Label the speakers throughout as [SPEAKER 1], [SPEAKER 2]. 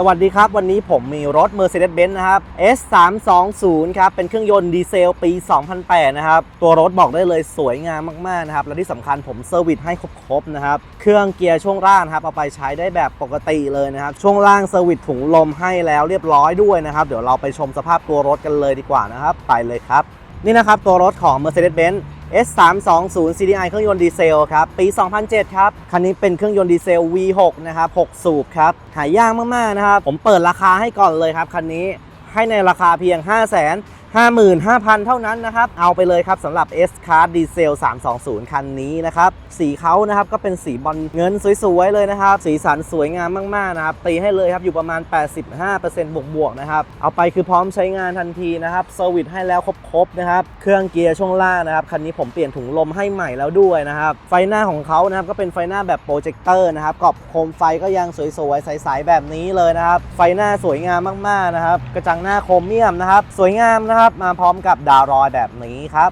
[SPEAKER 1] สวัสดีครับ วันนี้ผมมีรถ Mercedes-Benz นะครับ S320 ครับ เป็นเครื่องยนต์ดีเซลปี 2008 นะครับ ตัวรถบอกได้เลยสวยงามมาก ๆ นะครับ และที่สำคัญผมเซอร์วิสให้ครบ ๆ นะครับ เครื่องเกียร์ช่วงล่างนะครับ เอาไปใช้ได้แบบปกติเลยนะครับ ช่วงล่างเซอร์วิสถุงลมให้แล้วเรียบร้อยด้วยนะครับ เดี๋ยวเราไปชมสภาพตัวรถกันเลยดีกว่านะครับ ไปเลยครับ นี่นะครับตัวรถของ Mercedes-Benz S320 CDI เครื่องยนต์ดีเซลครับ ปี 2007 ครับ คันนี้เป็นเครื่องยนต์ดีเซล V6 นะครับ 6 สูบครับ หายากมาก ๆ นะครับ ผมเปิดราคาให้ก่อนเลยครับ คันนี้ให้ในราคาเพียง5 5 55,000 เท่านั้นนะครับ เอาไปเลยครับสำหรับ S Class ดีเซล320 คันนี้นะครับ สีเขานะครับก็เป็นสีบอลเงินสวยๆ เลยนะครับ สีสันสวยงามมากๆนะครับ ตีให้เลยครับ อยู่ประมาณ 85%บวกๆ นะครับ เอาไปคือพร้อมใช้งานทันทีนะครับเซอร์วิสให้แล้วครบๆ นะครับ เครื่องเกียร์ช่วงล่างนะครับ คันนี้ผมเปลี่ยนถุงลมให้ใหม่แล้วด้วยนะครับ ไฟหน้าของเขานะครับก็เป็นไฟหน้าแบบโปรเจคเตอร์นะครับกรอบโคมไฟก็ยังสวยๆ ใสๆ แบบนี้เลยนะครับ ไฟหน้าสวยงามมากๆ นะครับ กระจังหน้าโครเมียมนะครับ สวยงามนะครับ มาพร้อมกับดาวรอยแบบนี้ครับ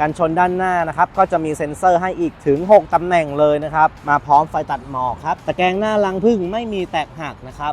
[SPEAKER 1] กันชนด้านหน้านะครับก็จะมีเซ็นเซอร์ให้อีกถึง 6 ตำแหน่งเลยนะครับ มาพร้อมไฟตัดหมอกครับตะแกรงหน้าลังพึ่งไม่มีแตกหักนะครับ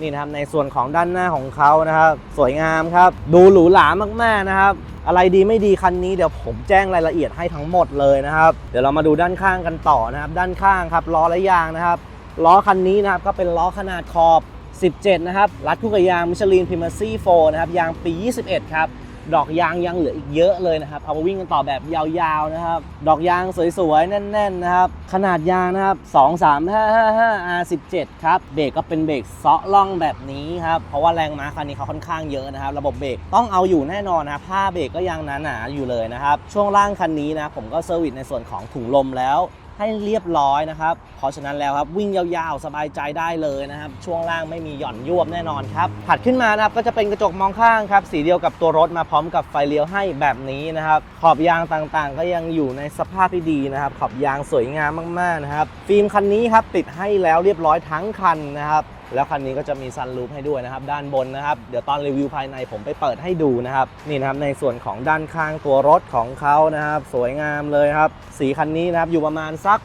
[SPEAKER 1] นี่นะครับในส่วนของด้านหน้าของเขานะครับ สวยงามครับ ดูหรูหรามากๆนะครับ อะไรดีไม่ดีคันนี้เดี๋ยวผมแจ้งรายละเอียดให้ทั้งหมดเลยนะครับ เดี๋ยวเรามาดูด้านข้างกันต่อนะครับ ด้านข้างครับล้อและยางนะครับล้อคันนี้นะครับก็เป็นล้อขนาดขอบ 17 นะครับรัดคู่กับยางมิชลินพิม e ซี่โฟนะครับยางปี 21 ครับ ดอกยางยังเหลืออีกเยอะเลยนะครับเอามาวิ่งกันต่อแบบยาวๆนะครับ ดอกยางสวยๆ แน่นๆนะครับ ขนาดยางนะครับ 2 3 5 5 5 R17 ครับ เบรกก็เป็นเบรกเซาะล่องแบบนี้ครับ เพราะว่าแรงม้าคันนี้เขาค่อนข้างเยอะนะครับ ระบบเบรกต้องเอาอยู่แน่นอนนะผ้าเบรกก็ยังหนาๆอยู่เลยนะครับ ช่วงล่างคันนี้นะผมก็เซอร์วิสในส่วนของถุงลมแล้ว ให้เรียบร้อยนะครับ เพราะฉะนั้นแล้วครับวิ่งยาวๆ สบายใจได้เลยนะครับ ช่วงล่างไม่มีหย่อนยวบแน่นอนครับ ถัดขึ้นมานะครับก็จะเป็นกระจกมองข้างครับ สีเดียวกับตัวรถมาพร้อมกับไฟเลี้ยวให้แบบนี้นะครับ ขอบยางต่างๆ ก็ยังอยู่ในสภาพที่ดีนะครับ ขอบยางสวยงามมากๆนะครับ ฟิล์มคันนี้ครับติดให้แล้วเรียบร้อยทั้งคันนะครับ แล้วคันนี้ก็จะมีซันรูฟให้ด้วยนะครับ ด้านบนนะครับ เดี๋ยวตอนรีวิวภายในผมไปเปิดให้ดูนะครับ นี่นะครับในส่วนของด้านข้างตัวรถของเขานะครับ สวยงามเลยครับ สีคันนี้นะครับอยู่ประมาณสัก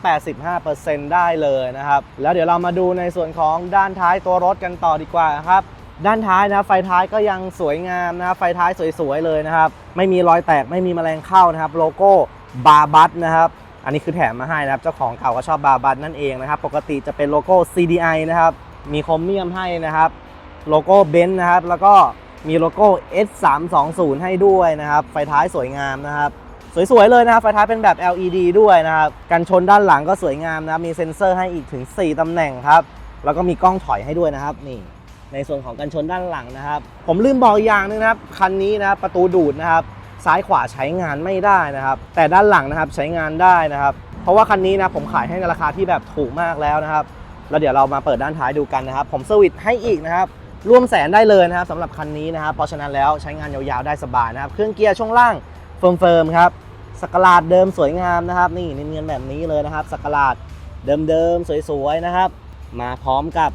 [SPEAKER 1] 85%ได้เลยนะครับ แล้วเดี๋ยวเรามาดูในส่วนของด้านท้ายตัวรถกันต่อดีกว่าครับด้านท้ายนะไฟท้ายก็ยังสวยงามนะครับไฟท้ายสวยๆเลยนะครับ ไม่มีรอยแตกไม่มีแมลงเข้านะครับ โลโก้บาบัตนะครับอันนี้คือแถมมาให้นะครับ เจ้าของเก่าก็ชอบบาบัตนั่นเองนะครับ ปกติจะเป็นโลโก้ CDI นะครับ มีโครเมียมให้นะครับ โลโก้เบนซ์นะครับ แล้วก็มีโลโก้ S320 ให้ด้วยนะครับ ไฟท้ายสวยงามนะครับ สวยๆเลยนะครับ ไฟท้ายเป็นแบบ LED ด้วยนะครับ กันชนด้านหลังก็สวยงามนะครับ มีเซ็นเซอร์ให้อีกถึง 4ตำแหน่งครับ แล้วก็มีกล้องถอยให้ด้วยนะครับ นี่ ในส่วนของกันชนด้านหลังนะครับ ผมลืมบอกอย่างหนึงนะครับ คันนี้นะครับ ประตูดูดนะครับ ซ้ายขวาใช้งานไม่ได้นะครับ แต่ด้านหลังนะครับใช้งานได้นะครับ เพราะว่าคันนี้นะผมขายให้ในราคาที่แบบถูกมากแล้วนะครับ แล้วเดี๋ยวเรามาเปิดด้านท้ายดูกันนะครับผมเซอร์วิสให้อีกนะครับร่วมแสนได้เลยนะครับสำหรับคันนี้นะครับเพราะฉะนั้นแล้วใช้งานยาวๆได้สบายนะครับ เครื่องเกียร์ช่วงล่างเฟิร์มๆครับสกลาดเดิมสวยงามนะครับ นี่เนียนๆแบบนี้เลยนะครับสกลาดเดิมๆสวยๆนะครับ มาพร้อมกับ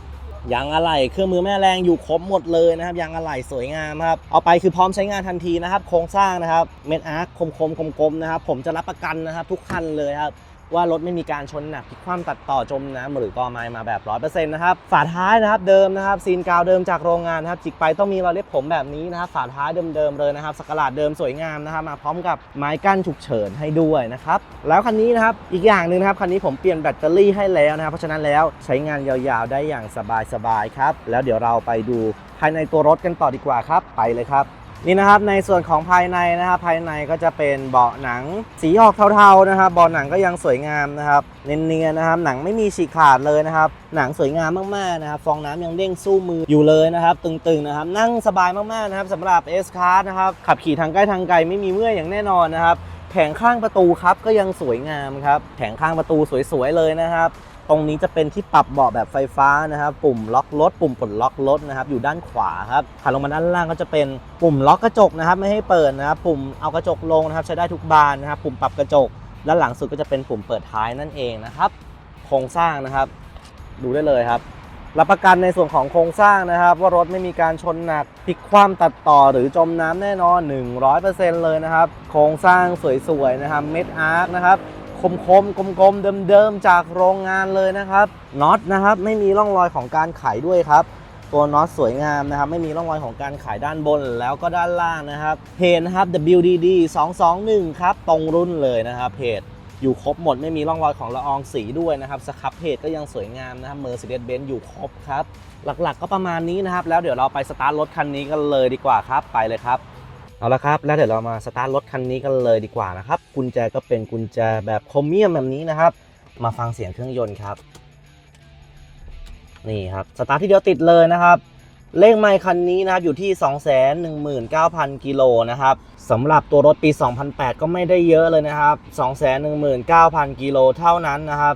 [SPEAKER 1] ยางอะไหล่เครื่องมือแม่แรงอยู่ครบหมดเลยนะครับยางอะไหล่สวยงามครับเอาไปคือพร้อมใช้งานทันทีนะครับ โครงสร้างนะครับเม็ดอาร์คคมๆกลมๆนะครับผมจะรับประกันนะครับ ทุกคันเลยครับ ว่ารถไม่มีการชนหนักพลิกคว่ำตัดต่อจมน้ำหรือกอไม้มาแบบ 100%นะครับฝาท้ายนะครับเดิมนะครับซีนกาวเดิมจากโรงงานนะครับจิกไปต้องมีรอยเล็บผมแบบนี้นะครับฝาท้ายเดิมๆเลยนะครับสกลาดเดิมสวยงามนะครับมาพร้อมกับไม้กั้นฉุกเฉินให้ด้วยนะครับแล้วคันนี้นะครับอีกอย่างหนึ่งนะครับคันนี้ผมเปลี่ยนแบตเตอรี่ให้แล้วนะครับเพราะฉะนั้นแล้วใช้งานยาวๆ ได้อย่างสบายๆครับแล้วเดี๋ยวเราไปดูภายในตัวรถกันต่อดีกว่าครับไปเลยครับ นี่นะครับในส่วนของภายในนะครับภายในก็จะเป็นเบาะหนังสีออกเทาๆนะครับเบาะหนังก็ยังสวยงามนะครับเนียนๆนะครับ หนังไม่มีฉีกขาดเลยนะครับ หนังสวยงามมากๆนะครับฟองน้ำยังเด้งสู้มืออยู่เลยนะครับ ตึงๆนะครับ นั่งสบายมากๆนะครับสำหรับ S Class นะครับขับขี่ทางใกล้ทางไกลไม่มีเมื่อยอย่างแน่นอนนะครับแผงข้างประตูครับก็ยังสวยงามครับแผงข้างประตูสวยๆเลยนะครับ ตรงนี้จะเป็นที่ปรับเบาะแบบไฟฟ้านะครับปุ่มล็อกรถปุ่มปลดล็อกรถนะครับอยู่ด้านขวาครับถัดลงมาด้านล่างก็จะเป็นปุ่มล็อกกระจกนะครับไม่ให้เปิดนะครับปุ่มเอากระจกลงนะครับใช้ได้ทุกบานนะครับปุ่มปรับกระจกด้านหลังสุดก็จะเป็นปุ่มเปิดท้ายนั่นเองนะครับโครงสร้างนะครับ ดูได้เลยครับรับประกันในส่วนของโครงสร้างนะครับ ว่ารถไม่มีการชนหนักพลิกคว่ำตัดต่อหรือจมน้ำแน่นอน 100%เลยนะครับ โครงสร้างสวยๆนะครับเม็ดอาร์คนะครับ คมคมๆกลมๆเดิมๆจากโรงงานเลยนะครับน็อตนะครับไม่มีร่องรอยของการไขด้วยครับ ตัวน็อตสวยงามนะครับ ไม่มีร่องรอยของการขายด้านบนแล้วก็ด้านล่างนะครับเพจนะครับ WDD 221ครับตรงรุ่นเลยนะครับเพจอยู่ครบหมดไม่มีร่องรอยของละอองสีด้วยนะครับสครับเพจก็ยังสวยงามนะครับ Mercedes-Benz อยู่ครบครับ หลักๆก็ประมาณนี้นะครับ แล้วเดี๋ยวเราไปสตาร์ทรถคันนี้กันเลยดีกว่าครับไปเลยครับ เอาละครับ แล้วเดี๋ยวเรามาสตาร์ทรถคันนี้กันเลยดีกว่านะครับ กุญแจก็เป็นกุญแจแบบโครเมียมแบบนี้นะครับ มาฟังเสียงเครื่องยนต์ครับ นี่ครับ สตาร์ทที่เดียวติดเลยนะครับ เลขไมค์คันนี้นะครับอยู่ที่ 219,000 กิโลนะครับสำหรับตัวรถปี 2008 ก็ไม่ได้เยอะเลยนะครับ 219,000 กิโลเท่านั้นนะครับ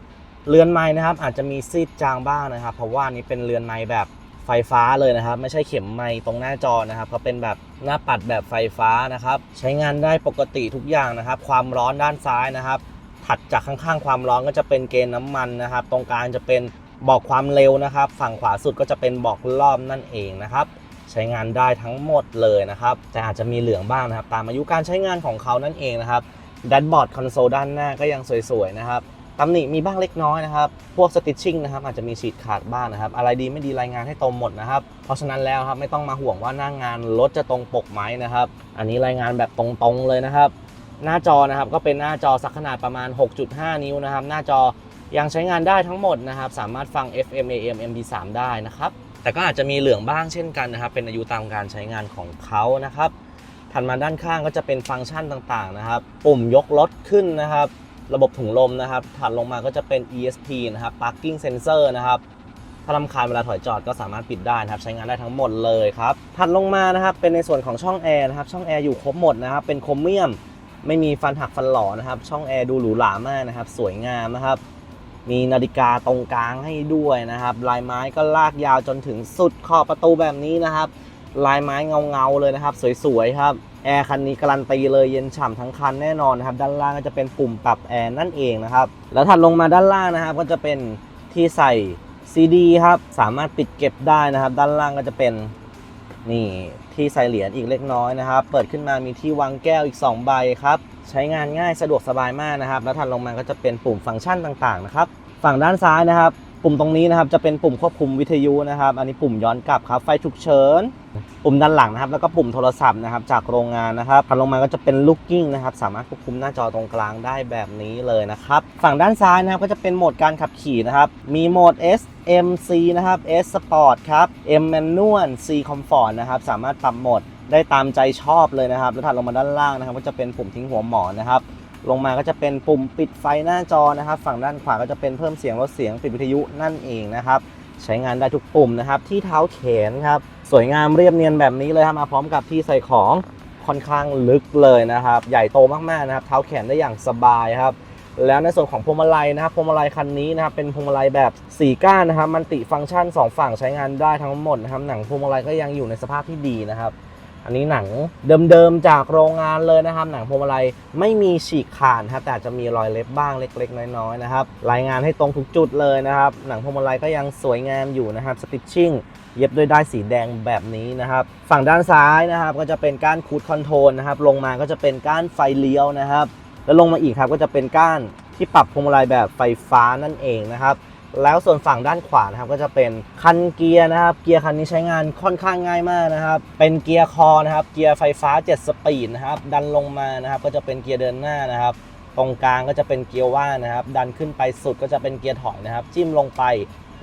[SPEAKER 1] เรือนไม้นะครับอาจจะมีซีดจางบ้างนะครับ เพราะว่านี้เป็นเรือนไม้แบบ ไฟฟ้าเลยนะครับ ไม่ใช่เข็มไม้ตรงหน้าจอนะครับเขาเป็นแบบหน้าปัดแบบไฟฟ้านะครับ ใช้งานได้ปกติทุกอย่างนะครับ ความร้อนด้านซ้ายนะครับ ถัดจากข้างๆ ความร้อนก็จะเป็นเกณฑ์น้ำมันนะครับ ตรงกลางจะเป็นบอกความเร็วนะครับ ฝั่งขวาสุดก็จะเป็นบอกรอบนั่นเองนะครับใช้งานได้ทั้งหมดเลยนะครับ แต่อาจจะมีเหลืองบ้างนะครับ ตามอายุการใช้งานของเขานั่นเองนะครับแดชบอร์ดคอนโซลด้านหน้าก็ยังสวยๆนะครับ ตำหนิมีบ้างเล็กน้อยนะครับ พวกสติชชิ่งนะครับอาจจะมีฉีดขาดบ้างนะครับ อะไรดีไม่ดีรายงานให้ตรงหมดนะครับ เพราะฉะนั้นแล้วครับไม่ต้องมาห่วงว่าหน้างานรถจะตรงปกไหมนะครับ อันนี้รายงานแบบตรงๆเลยนะครับ หน้าจอนะครับก็เป็นหน้าจอสักขนาดประมาณ 6.5 นิ้วนะครับ หน้าจอยังใช้งานได้ทั้งหมดนะครับ สามารถฟัง FM AM MP3 ได้นะครับ แต่ก็อาจจะมีเหลืองบ้างเช่นกันนะครับ เป็นอายุตามการใช้งานของเขานะครับถัดมาด้านข้างก็จะเป็นฟังก์ชันต่างๆนะครับ ปุ่มยกรถขึ้นนะครับ ระบบถุงลมนะครับ ถัดลงมาก็จะเป็น ESP นะครับ Parking Sensor นะครับ ถ้าลำคาญเวลาถอยจอดก็สามารถปิดได้นะครับ ใช้งานได้ทั้งหมดเลยครับ ถัดลงมานะครับ เป็นในส่วนของช่องแอร์นะครับ ช่องแอร์อยู่ครบหมดนะครับ เป็นโครเมียม ไม่มีฟันหักฟันหล่อนะครับ ช่องแอร์ดูหรูหรามากนะครับ สวยงามนะครับ มีนาฬิกาตรงกลางให้ด้วยนะครับ ลายไม้ก็ลากยาวจนถึงสุดขอบประตูแบบนี้นะครับ ลายไม้เงาๆเลยนะครับ สวยๆครับแอร์คันนี้การันตีเลยเย็นฉ่ำทั้งคันแน่นอนนะครับ ด้านล่างก็จะเป็นปุ่มปรับแอร์นั่นเองนะครับ แล้วถัดลงมาด้านล่างนะครับ ก็จะเป็นที่ใส่ซีดีครับ สามารถปิดเก็บได้นะครับ ด้านล่างก็จะเป็นนี่ที่ใส่เหรียญอีกเล็กน้อยนะครับ เปิดขึ้นมามีที่วางแก้วอีก 2 ใบครับ ใช้งานง่ายสะดวกสบายมากนะครับ แล้วถัดลงมาก็จะเป็นปุ่มฟังก์ชันต่างๆนะครับ ฝั่งด้านซ้ายนะครับ ปุ่มตรงนี้นะครับจะเป็นปุ่มควบคุมวิทยุนะครับ อันนี้ปุ่มย้อนกลับครับ ไฟฉุกเฉิน ปุ่มด้านหลังนะครับ แล้วก็ปุ่มโทรศัพท์นะครับ จากโรงงานนะครับถัดลงมาก็จะเป็น looking นะครับ สามารถควบคุมหน้าจอตรงกลางได้แบบนี้เลยนะครับ ฝั่งด้านซ้ายนะครับก็จะเป็นโหมดการขับขี่นะครับ มีโหมด S M C นะครับ S Sport ครับ M Manual C Comfort นะครับ สามารถปรับโหมดได้ตามใจชอบเลยนะครับ แล้วถัดลงมาด้านล่างนะครับ ก็จะเป็นปุ่มทิ้งหัวหมอนนะครับ ลงมาก็จะเป็นปุ่มปิดไฟหน้าจอนะครับ ฝั่งด้านขวาก็จะเป็นเพิ่มเสียงลดเสียงปิดวิทยุนั่นเองนะครับ ใช้งานได้ทุกปุ่มนะครับ ที่เท้าแขนครับ สวยงามเรียบเนียนแบบนี้เลยครับมาพร้อมกับที่ใส่ของค่อนข้างลึกเลยนะครับ ใหญ่โตมากๆนะครับ เท้าแขนได้อย่างสบายครับ แล้วในส่วนของพวงมาลัยนะครับพวงมาลัยคันนี้นะครับเป็นพวงมาลัยแบบ4ก้านนะครับมันติฟังก์ชัน 2 ฝั่งใช้งานได้ทั้งหมดนะครับหนังพวงมาลัยก็ยังอยู่ในสภาพที่ดีนะครับ อันนี้หนังเดิมๆจากโรงงานเลยนะครับ หนังพวงมาลัยไม่มีฉีกขาดครับแต่จะมีรอยเล็บบ้างเล็ก ๆ น้อยๆนะครับ รายงานให้ตรงทุกจุดเลยนะครับ หนังพวงมาลัยก็ยังสวยงามอยู่นะครับสติชชิ่งเย็บด้วยด้ายสีแดงแบบนี้นะครับ ฝั่งด้านซ้ายนะครับ ก็จะเป็นก้านคูดคอนโทรลนะครับ ลงมาก็จะเป็นก้านไฟเลี้ยวนะครับ แล้วลงมาอีกครับก็จะเป็นก้านที่ปรับพวงมาลัยแบบไฟฟ้านั่นเองนะครับ แล้วส่วนฝั่งด้านขวานะครับก็จะเป็นคันเกียร์นะครับ เกียร์คันนี้ใช้งานค่อนข้างง่ายมากนะครับ เป็นเกียร์คอนะครับ เกียร์ไฟฟ้า 7 สปีดนะครับ ดันลงมานะครับ ก็จะเป็นเกียร์เดินหน้านะครับ ตรงกลางก็จะเป็นเกียร์ว่างนะครับ ดันขึ้นไปสุดก็จะเป็นเกียร์ถอยนะครับ จิ้มลงไป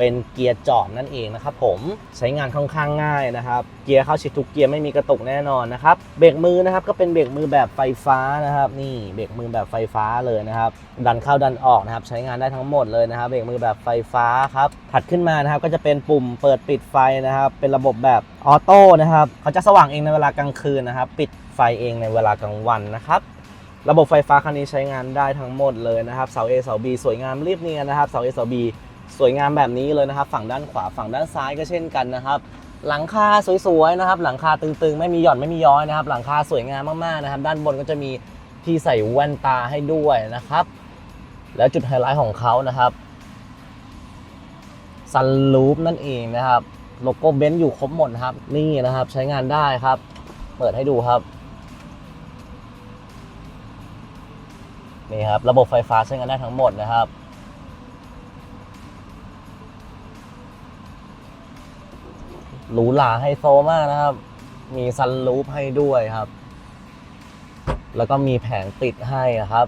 [SPEAKER 1] เป็นเกียร์จอดนั่นเองนะครับผมใช้งานค่อนข้างง่ายนะครับเกียร์เข้าชิดทุกเกียร์ไม่มีกระตุกแน่นอนนะครับเบรกมือนะครับก็เป็นเบรกมือแบบไฟฟ้านะครับ นี่เบรกมือแบบไฟฟ้าเลยนะครับดันเข้าดันออกนะครับใช้งานได้ทั้งหมดเลยนะครับเบรกมือแบบไฟฟ้าครับถัดขึ้นมานะครับก็จะเป็นปุ่มเปิดปิดไฟนะครับเป็นระบบแบบออโต้นะครับเขาจะสว่างเองในเวลากลางคืนนะครับ ปิดไฟเองในเวลากลางวันนะครับระบบไฟฟ้าคันนี้ใช้งานได้ทั้งหมดเลยนะครับเสา A เสา B สวยงามเรียบเนียนนะครับเสา A เสา B สวยงามแบบนี้เลยนะครับ ฝั่งด้านขวาฝั่งด้านซ้ายก็เช่นกันนะครับ หลังคาสวยๆนะครับ หลังคาตึงๆ ไม่มีหย่อนไม่มีย้อยนะครับ หลังคาสวยงามมากๆนะครับ ด้านบนก็จะมีที่ใส่แว่นตาให้ด้วยนะครับ แล้วจุดไฮไลท์ของเขานะครับซันลูปนั่นเองนะครับโลโก้เบนซ์อยู่ครบหมดครับ นี่นะครับใช้งานได้ครับ เปิดให้ดูครับนี่ครับ ระบบไฟฟ้าใช้งานได้ทั้งหมดนะครับ หรูหราไฮโซมากนะครับ มีซันรูฟให้ด้วยครับ แล้วก็มีแผงติดให้อะครับ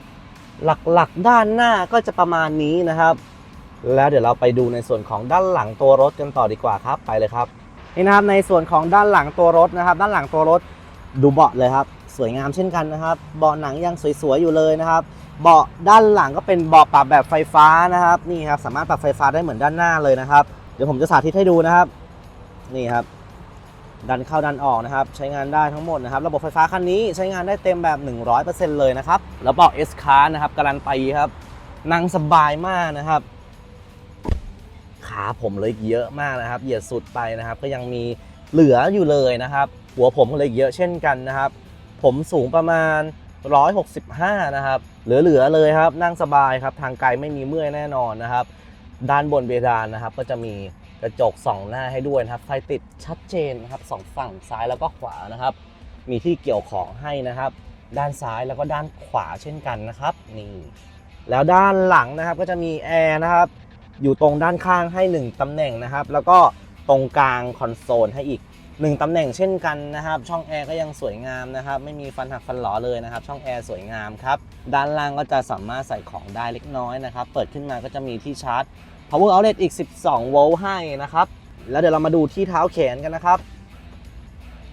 [SPEAKER 1] หลักๆด้านหน้าก็จะประมาณนี้นะครับ แล้วเดี๋ยวเราไปดูในส่วนของด้านหลังตัวรถกันต่อดีกว่าครับไปเลยครับนี่นะครับในส่วนของด้านหลังตัวรถนะครับ ด้านหลังตัวรถดูเบาะเลยครับ สวยงามเช่นกันนะครับ เบาะหนังยังสวยๆอยู่เลยนะครับ เบาะด้านหลังก็เป็นเบาะปรับแบบไฟฟ้านะครับนี่ครับสามารถปรับไฟฟ้าได้เหมือนด้านหน้าเลยนะครับ เดี๋ยวผมจะสาธิตให้ดูนะครับ นี่ครับ ดันเข้าดันออกนะครับ ใช้งานได้ทั้งหมดนะครับ ระบบไฟฟ้าคันนี้ใช้งานได้เต็มแบบ 100%เลยนะครับ แล้วเบาะ S Class นะครับการันตีครับนั่งสบายมากนะครับ ขาผมเลยเยอะมากนะครับ เหยียดสุดไปนะครับ ก็ยังมีเหลืออยู่เลยนะครับ หัวผมเลยเยอะเช่นกันนะครับ ผมสูงประมาณ 165 นะครับ เหลือๆเลยครับ นั่งสบายครับ ทางไกลไม่มีเมื่อยแน่นอนนะครับ ด้านบนเพดานนะครับ ก็จะมี กระจกสองหน้าให้ด้วยนะครับ ไฟติดชัดเจนนะครับสองฝั่งซ้ายแล้วก็ขวานะครับ มีที่เกี่ยวของให้นะครับ ด้านซ้ายแล้วก็ด้านขวาเช่นกันนะครับนี่แล้วด้านหลังนะครับก็จะมีแอร์นะครับอยู่ตรงด้านข้างให้ 1ตำแหน่งนะครับ แล้วก็ตรงกลางคอนโซลให้อีก 1ตำแหน่งเช่นกันนะครับ ช่องแอร์ก็ยังสวยงามนะครับ ไม่มีฟันหักฟันหลอเลยนะครับ ช่องแอร์สวยงามครับ ด้านล่างก็จะสามารถใส่ของได้เล็กน้อยนะครับ เปิดขึ้นมาก็จะมีที่ชาร์จ power outlet อีก 12 โวลต์ให้นะครับ แล้วเดี๋ยวเรามาดูที่เท้าแขนกันนะครับ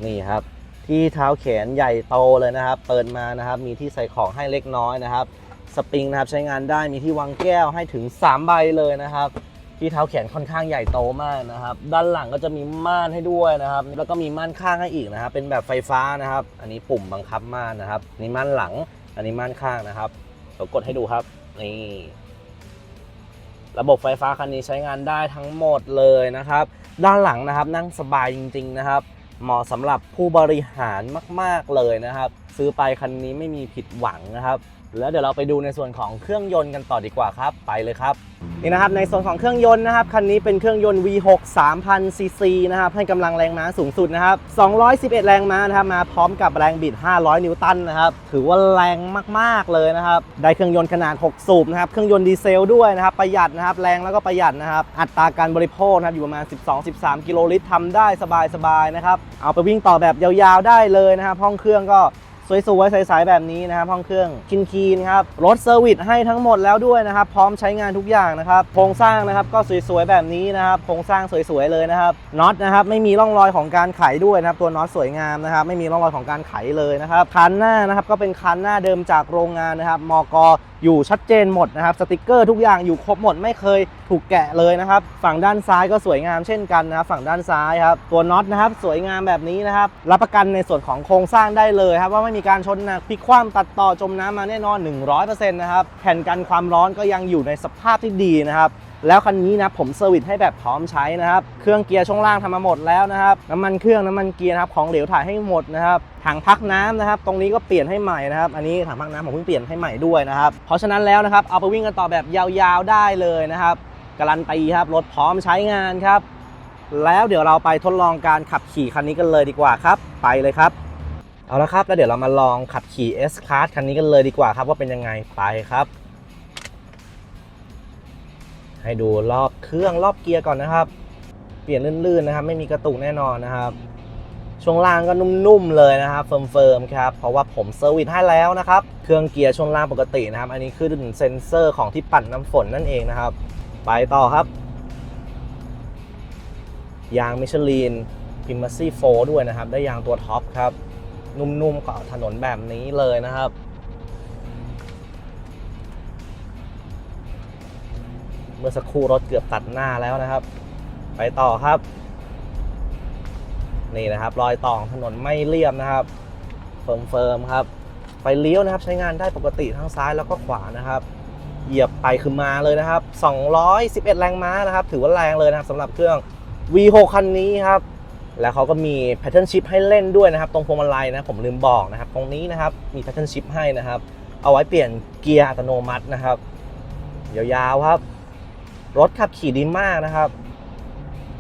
[SPEAKER 1] นี่ครับที่เท้าแขนใหญ่โตเลยนะครับ เปิดมานะครับ มีที่ใส่ของให้เล็กน้อยนะครับ สปริงนะครับใช้งานได้มีที่วางแก้วให้ถึง 3 ใบเลยนะครับ ที่เท้าแขนค่อนข้างใหญ่โตมากนะครับ ด้านหลังก็จะมีม่านให้ด้วยนะครับ แล้วก็มีม่านข้างให้อีกนะครับ เป็นแบบไฟฟ้านะครับ อันนี้ปุ่มบังคับม่านนะครับนี่ม่านหลัง อันนี้ม่านข้างนะครับเดี๋ยวกดให้ดูครับนี่ ระบบไฟฟ้าคันนี้ใช้งานได้ทั้งหมดเลยนะครับ ด้านหลังนะครับนั่งสบายจริง ๆนะครับ เหมาะสำหรับผู้บริหารมาก ๆเลยนะครับ ซื้อไปคันนี้ไม่มีผิดหวังนะครับ แล้วเดี๋ยวเราไปดูในส่วนของเครื่องยนต์กันต่อดีกว่าครับ ไปเลยครับ นี่นะครับในส่วนของเครื่องยนต์นะครับคันนี้เป็นเครื่องยนต์ V6 3000 cc นะครับให้กำลังแรงม้าสูงสุดนะครับ211 แรงม้านะครับมาพร้อมกับแรงบิด 500 นิวตันนะครับถือว่าแรงมากๆเลยนะครับได้เครื่องยนต์ขนาด 6 สูบนะครับเครื่องยนต์ดีเซลด้วยนะครับประหยัดนะครับแรงแล้วก็ประหยัดนะครับอัตราการบริโภคนะครับอยู่ประมาณ 12-13 กิโลลิตรทำได้สบายๆนะครับเอาไปวิ่งต่อแบบยาวๆได้เลยนะครับห้องเครื่องก็ สวยๆใสๆแบบนี้นะครับห้องเครื่องคินคีนครับรถเซอร์วิสให้ทั้งหมดแล้วด้วยนะครับ พร้อมใช้งานทุกอย่างนะครับโครงสร้างนะครับก็สวยๆแบบนี้นะครับโครงสร้างสวยๆเลยนะครับน็อตนะครับไม่มีร่องรอยของการไขด้วยนะครับตัวน็อตสวยงามนะครับไม่มีร่องรอยของการไขเลยนะครับคันหน้านะครับก็เป็นคันหน้าเดิมจากโรงงานนะครับมก อยู่ชัดเจนหมดนะครับสติกเกอร์ทุกอย่างอยู่ครบหมดไม่เคยถูกแกะเลยนะครับฝั่งด้านซ้ายก็สวยงามเช่นกันนะครับฝั่งด้านซ้ายครับตัวน็อตนะครับสวยงามแบบนี้นะครับรับประกันในส่วนของโครงสร้างได้เลยครับว่าไม่มีการชนหนักพลิกคว่ำตัดต่อจมน้ำมาแน่นอน 100%นะครับแผ่นกันความร้อนก็ยังอยู่ในสภาพที่ดีนะครับ แล้วคันนี้นะผมเซอร์วิสให้แบบพร้อมใช้นะครับ เครื่องเกียร์ช่วงล่างทำมาหมดแล้วนะครับ น้ำมันเครื่องน้ำมันเกียร์นะครับของเหลวถ่ายให้หมดนะครับถังพักน้ำนะครับ ตรงนี้ก็เปลี่ยนให้ใหม่นะครับ อันนี้ถังพักน้ำผมเพิ่งเปลี่ยนให้ใหม่ด้วยนะครับ เพราะฉะนั้นแล้วนะครับเอาไปวิ่งกันต่อแบบยาวๆได้เลยนะครับการันตีครับรถพร้อมใช้งานครับ แล้วเดี๋ยวเราไปทดลองการขับขี่คันนี้กันเลยดีกว่าครับ ไปเลยครับ เอาละครับแล้วเดี๋ยวเรามาลองขับขี่ S Class คันนี้กันเลยดีกว่าครับว่าเป็นยังไงไปครับ ให้ดูรอบเครื่องรอบเกียร์ก่อนนะครับ เปลี่ยนลื่นๆนะครับ ไม่มีกระตุกแน่นอนนะครับช่วงล่างก็นุ่มๆเลยนะครับเฟิร์มๆครับเพราะว่าผมเซอร์วิสให้แล้วนะครับเครื่องเกียร์ช่วงล่างปกตินะครับ อันนี้คือเซ็นเซอร์ของที่ปั่นน้ำฝนนั่นเองนะครับ ไปต่อครับ ยางมิชลินพิม a ซี่โฟด้วยนะครับ ได้ยางตัวท็อปครับ นุ่มๆเกาะถนนแบบนี้เลยนะครับ เมื่อสักครู่รถเกือบตัดหน้าแล้วนะครับ ไปต่อครับ นี่นะครับ รอยต่อของถนนไม่เรียบนะครับเฟิร์มๆครับไฟเลี้ยวนะครับ ใช้งานได้ปกติทั้งซ้ายแล้วก็ขวานะครับ เหยียบไปคือมาเลยนะครับ 211 แรงม้านะครับ ถือว่าแรงเลยนะครับสำหรับเครื่อง V6 คันนี้ครับ แล้วเขาก็มี Pattern Shift ให้เล่นด้วยนะครับ ตรงพวงมาลัยนะผมลืมบอกนะครับ ตรงนี้นะครับมี Pattern Shift ให้นะครับ เอาไว้เปลี่ยนเกียร์อัตโนมัตินะครับยาวๆครับ รถขับขี่ดีมากนะครับ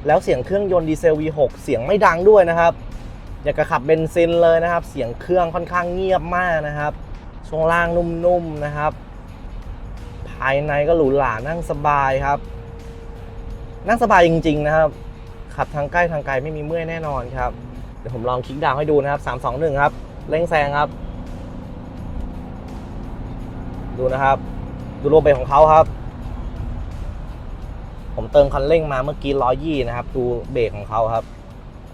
[SPEAKER 1] แล้วเสียงเครื่องยนต์ดีเซล V6 เสียงไม่ดังด้วยนะครับ อยากจะขับเบนซินเลยนะครับ เสียงเครื่องค่อนข้างเงียบมากนะครับช่วงล่างนุ่มๆนะครับ ภายในก็หรูหรานั่งสบายครับ นั่งสบายจริง ๆ นะครับ ขับทางใกล้ทางไกลไม่มีเมื่อยแน่นอนครับเดี๋ยวผมลองคลิกดาวให้ดูนะครับ 3 2 1 ครับ เร่งแซงครับ ดูนะครับ ดูโลเบของเขาครับ ผมเติมคันเร่งมาเมื่อกี้ร้อยี่นะครับ ดูเบรกของเขาครับ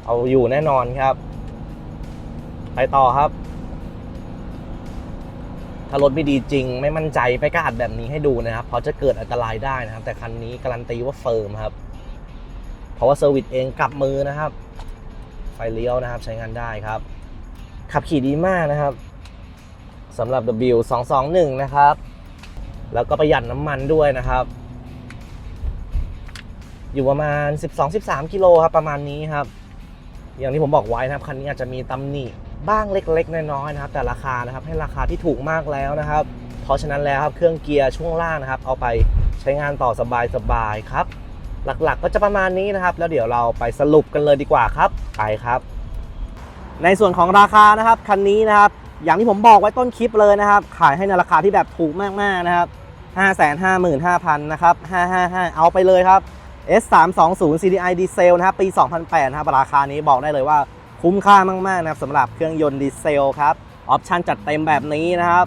[SPEAKER 1] เอาอยู่แน่นอนครับ ไปต่อครับ ถ้ารถไม่ดีจริง ไม่มั่นใจไม่กล้าอัดแบบนี้ให้ดูนะครับเพราะจะเกิดอันตรายได้นะครับ แต่คันนี้การันตีว่าเฟิร์มครับ เพราะว่าเซอร์วิสเองกลับมือนะครับ ไฟเลี้ยวนะครับใช้งานได้ครับ ขับขี่ดีมากนะครับสำหรับ W221 นะครับ แล้วก็ประหยัดน้ำมันด้วยนะครับ อยู่ประมาณ 12-13 กิโลครับประมาณนี้ครับ อย่างที่ผมบอกไว้นะครับคันนี้อาจจะมีตำหนิบ้างเล็กๆน้อยๆนะครับ แต่ราคานะครับให้ราคาที่ถูกมากแล้วนะครับ เพราะฉะนั้นแล้วครับเครื่องเกียร์ช่วงล่างนะครับ เอาไปใช้งานต่อสบายๆครับ หลักๆก็จะประมาณนี้นะครับ แล้วเดี๋ยวเราไปสรุปกันเลยดีกว่าครับไปครับ ในส่วนของราคานะครับคันนี้นะครับ อย่างที่ผมบอกไว้ต้นคลิปเลยนะครับ ขายให้ในราคาที่แบบถูกมากๆนะครับ555,000นะครับ555 เอาไปเลยครับ S320 CDI ดีเซลนะครับปี 2008นะครับราคานี้บอกได้เลยว่าคุ้มค่ามากๆนะครับสำหรับเครื่องยนต์ดีเซลครับออปชันจัดเต็มแบบนี้นะครับ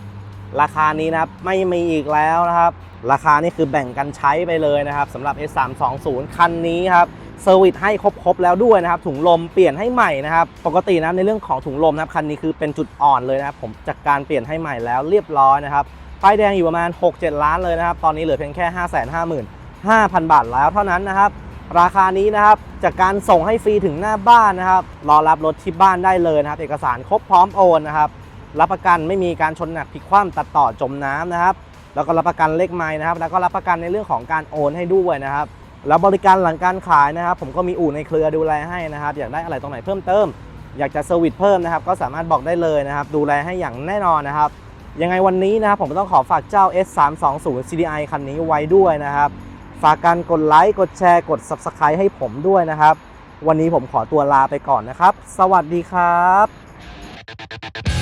[SPEAKER 1] ราคานี้นะครับไม่มีอีกแล้วนะครับ ราคานี่คือแบ่งกันใช้ไปเลยนะครับสำหรับ S320 คันนี้ครับเซอร์วิสให้ครบๆแล้วด้วยนะครับถุงลมเปลี่ยนให้ใหม่นะครับปกตินะในเรื่องของถุงลมนะครับคันนี้คือเป็นจุดอ่อนเลยนะครับผมจัดการเปลี่ยนให้ใหม่แล้วเรียบร้อยนะครับป้ายแดงอยู่ประมาณ 6-7 ล้านเลยนะครับตอนนี้เหลือเพียงแค่ 5,000 บาทแล้วเท่านั้นนะครับ ราคานี้นะครับจากการส่งให้ฟรีถึงหน้าบ้านนะครับ รอรับรถที่บ้านได้เลยนะครับ เอกสารครบพร้อมโอนนะครับ รับประกันไม่มีการชนหนักพลิกคว่ำตัดต่อจมน้ำนะครับ แล้วก็รับประกันเลขไม้นะครับ แล้วก็รับประกันในเรื่องของการโอนให้ด้วยนะครับ แล้วบริการหลังการขายนะครับ ผมก็มีอู่ในเครือดูแลให้นะครับ อยากได้อะไรตรงไหนเพิ่มเติม อยากจะเซอร์วิสเพิ่มนะครับ ก็สามารถบอกได้เลยนะครับ ดูแลให้อย่างแน่นอนนะครับ ยังไงวันนี้นะครับผมต้องขอฝากเจ้า S320 CDI คันนี้ไว้ด้วยนะครับ ฝากการกดไลค์ กดแชร์ กด Subscribe ให้ผมด้วยนะครับ วันนี้ผมขอตัวลาไปก่อนนะครับ สวัสดีครับ